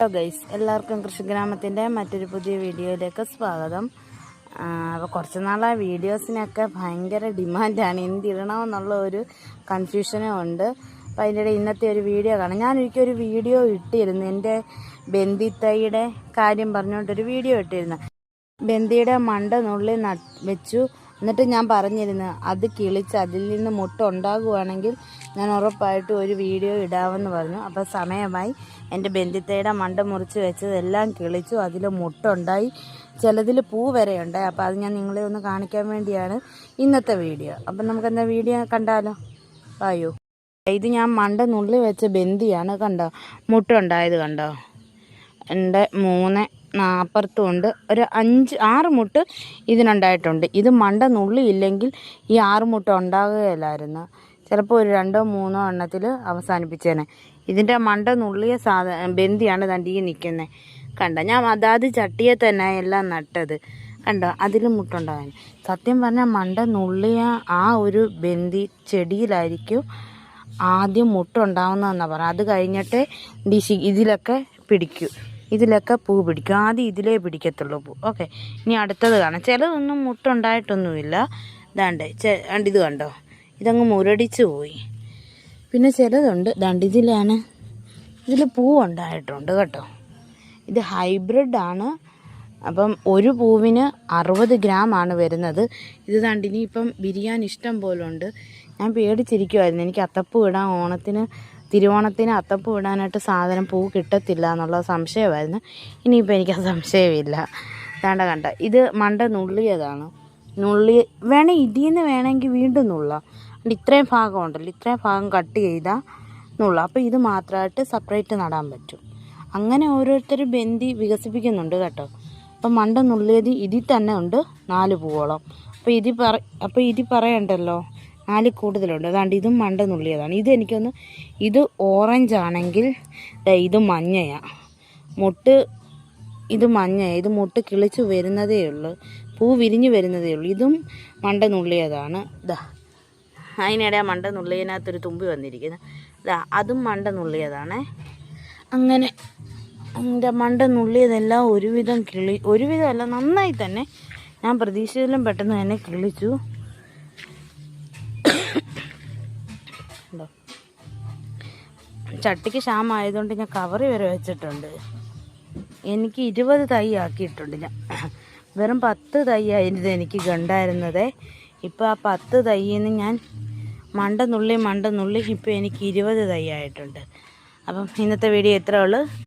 Hello guys എല്ലാവർക്കും കൃഷിഗ്രാമത്തിന്റെ മറ്റൊരു പുതിയ വീഡിയോയിലേക്ക് സ്വാഗതം. അപ്പോൾ കുറച്ച് നാളായി വീഡിയോസിനൊക്കെ ഭയങ്കര ഡിമാൻഡാണ്. എന്തിടണമെന്നുള്ള ഒരു കൺഫ്യൂഷനും ഉണ്ട്. അപ്പോൾ അതിന്റെ ഇടയിൽ ഇന്നത്തെ ഒരു വീഡിയോ കാണാം. ഞാനൊരിക്കൽ ഒരു വീഡിയോ ഇട്ടിരുന്നു. എന്റെ ബന്ദിത്തൈയുടെ കാര്യം പറഞ്ഞുകൊണ്ടൊരു വീഡിയോ ഇട്ടിരുന്നു. ബന്ദിയുടെ മണ്ട നുള്ളി നട്ട് വെച്ചു. എന്നിട്ട് ഞാൻ പറഞ്ഞിരുന്നു അത് കിളിച്ച് അതിൽ നിന്ന് മുട്ട ഉണ്ടാകുവാണെങ്കിൽ ഞാൻ ഉറപ്പായിട്ടും ഒരു വീഡിയോ ഇടാമെന്ന് പറഞ്ഞു. അപ്പോൾ സമയമായി. എന്റെ ബന്ധിത്തയുടെ മണ്ട മുറിച്ച് വെച്ചതെല്ലാം കിളിച്ചു. അതിൽ മുട്ട ഉണ്ടായി. ചിലതിൽ പൂ വരെ ഉണ്ടായി. അപ്പോൾ അത് ഞാൻ നിങ്ങളെ ഒന്ന് കാണിക്കാൻ വേണ്ടിയാണ് ഇന്നത്തെ വീഡിയോ. അപ്പം നമുക്ക് എന്താ വീഡിയോ കണ്ടാലോ? വായോ ഇത് ഞാൻ മണ്ട നുള്ളി വെച്ച ബന്ദിയാണ് കണ്ടോ? മുട്ട ഉണ്ടായത് കണ്ടോ? എന്റെ മൂന്ന് നാൽപ്പത്തും ഉണ്ട് ഒരു അഞ്ച് ആറ് മുട്ട് ഇതിനുണ്ടായിട്ടുണ്ട്. ഇത് മണ്ട നുള്ളിയില്ലെങ്കിൽ ഈ ആറ് മുട്ട ഉണ്ടാകുകയില്ലായിരുന്നു. ചിലപ്പോൾ ഒരു രണ്ടോ മൂന്നോ എണ്ണത്തിൽ അവസാനിപ്പിച്ചേനെ. ഇതിന്റെ മണ്ട നുള്ളിയ സാധ ബന്ധിയാണ് ഈ നിൽക്കുന്നത് കണ്ട? ഞാൻ അതാത് ചട്ടിയെ തന്നെ എല്ലാം നട്ടത്. കണ്ടോ? അതിലും മുട്ടുണ്ടാകാൻ സത്യം പറഞ്ഞാൽ മണ്ട നുള്ളിയ ആ ഒരു ബന്ദി ചെടിയിലായിരിക്കും ആദ്യം മുട്ടുണ്ടാവുന്നതെന്നാണ് പറഞ്ഞത് അത് കഴിഞ്ഞിട്ട് ഡിഷി ഇതിലൊക്കെ പിടിക്കും. ഇതിലൊക്കെ പൂ പിടിക്കും. ആദ്യം ഇതിലേ പിടിക്കത്തുള്ളൂ പൂ. ഓക്കെ. ഇനി അടുത്തത് കാണാം. ചിലതൊന്നും മുട്ടുണ്ടായിട്ടൊന്നുമില്ല. ദാണ്ട് ദാണ്ട് ഇത് കണ്ടോ? ഇതങ്ങ് മുരടിച്ച് പോയി. പിന്നെ ചിലതുണ്ട്. ദാണ്ട് ഇതിലാണ്. ഇതിൽ പൂ ഉണ്ടായിട്ടുണ്ട് കേട്ടോ. ഇത് ഹൈബ്രിഡ് ആണ്. അപ്പം ഒരു പൂവിന് അറുപത് ആണ് വരുന്നത്. ഇത് ദാണ്ട് ഇനിയിപ്പം ബിരിയാണി ഇഷ്ടം പോലുണ്ട് ഞാൻ പേടിച്ചിരിക്കുമായിരുന്നു എനിക്ക് അത്തപ്പൂ ഇടാൻ ഓണത്തിന് തിരുവോണത്തിന് അത്തപ്പൂ ഇടാനായിട്ട് സാധനം പൂ കിട്ടത്തില്ല എന്നുള്ള സംശയമായിരുന്നു. ഇനിയിപ്പോൾ എനിക്ക് ആ സംശയമില്ല. വേണ്ട കണ്ട ഇത് മണ്ട നുള്ളിയതാണ്. നുള്ളി വേണേ ഇതിൽ നിന്ന് വേണമെങ്കിൽ വീണ്ടും നുള്ളാം. ഇത്രയും ഭാഗം ഉണ്ടല്ലോ. ഇത്രയും ഭാഗം കട്ട് ചെയ്താൽ നുള്ളാം. അപ്പോൾ ഇത് മാത്രമായിട്ട് സെപ്പറേറ്റ് നടാൻ പറ്റും. അങ്ങനെ ഓരോരുത്തർ ബന്ദി വികസിപ്പിക്കുന്നുണ്ട് കേട്ടോ. അപ്പം മണ്ട നുള്ളിയത് ഇതിൽ തന്നെ ഉണ്ട്. നാല് പൂവോളം. അപ്പോൾ ഇതി പറ അപ്പോൾ ഇതി പറയണ്ടല്ലോ നാല് കൂടുതലുണ്ട്. അതാണ്ട് ഇതും മണ്ട നുള്ളിയതാണ്. ഇത് എനിക്കൊന്ന് ഇത് ഓറഞ്ച് ആണെങ്കിൽ ഇത് മഞ്ഞയാണ് മുട്ട് ഇത് മഞ്ഞ ഇത് മുട്ട് കിളിച്ച് വരുന്നതേ ഉള്ളൂ. പൂ വിരിഞ്ഞു വരുന്നതേ ഉള്ളൂ. ഇതും മണ്ട നുള്ളിയതാണ്. ഇതാ അതിനിടെ മണ്ട നുള്ളിയതിനകത്തൊരു തുമ്പി വന്നിരിക്കുന്നത് ഇതാ അതും മണ്ട നുള്ളിയതാണേ. അങ്ങനെ എന്റെ മണ്ട നുള്ളിയതെല്ലാം ഒരുവിധം കിളി ഒരുവിധമല്ല നന്നായി തന്നെ. ഞാൻ പ്രതീക്ഷിച്ചതിലും പെട്ടെന്ന് തന്നെ കിളിച്ചു. ഉണ്ടോ? ചട്ടിക്ക് ക്ഷാമമായതുകൊണ്ട് ഞാൻ കവറി വരെ വെച്ചിട്ടുണ്ട്. എനിക്ക് ഇരുപത് തൈ ആക്കിയിട്ടുണ്ട് ഞാൻ. വെറും പത്ത് തൈ ആയിരുന്നു എനിക്ക് കണ്ടായിരുന്നത്. ഇപ്പോൾ ആ പത്ത് തൈയിൽ നിന്ന് ഞാൻ മണ്ട നുള്ളി മണ്ട നുള്ളി ഇപ്പോൾ എനിക്ക് ഇരുപത് തൈ ആയിട്ടുണ്ട്. അപ്പം ഇന്നത്തെ വീഡിയോ ഇത്രേ ഉള്ളൂ.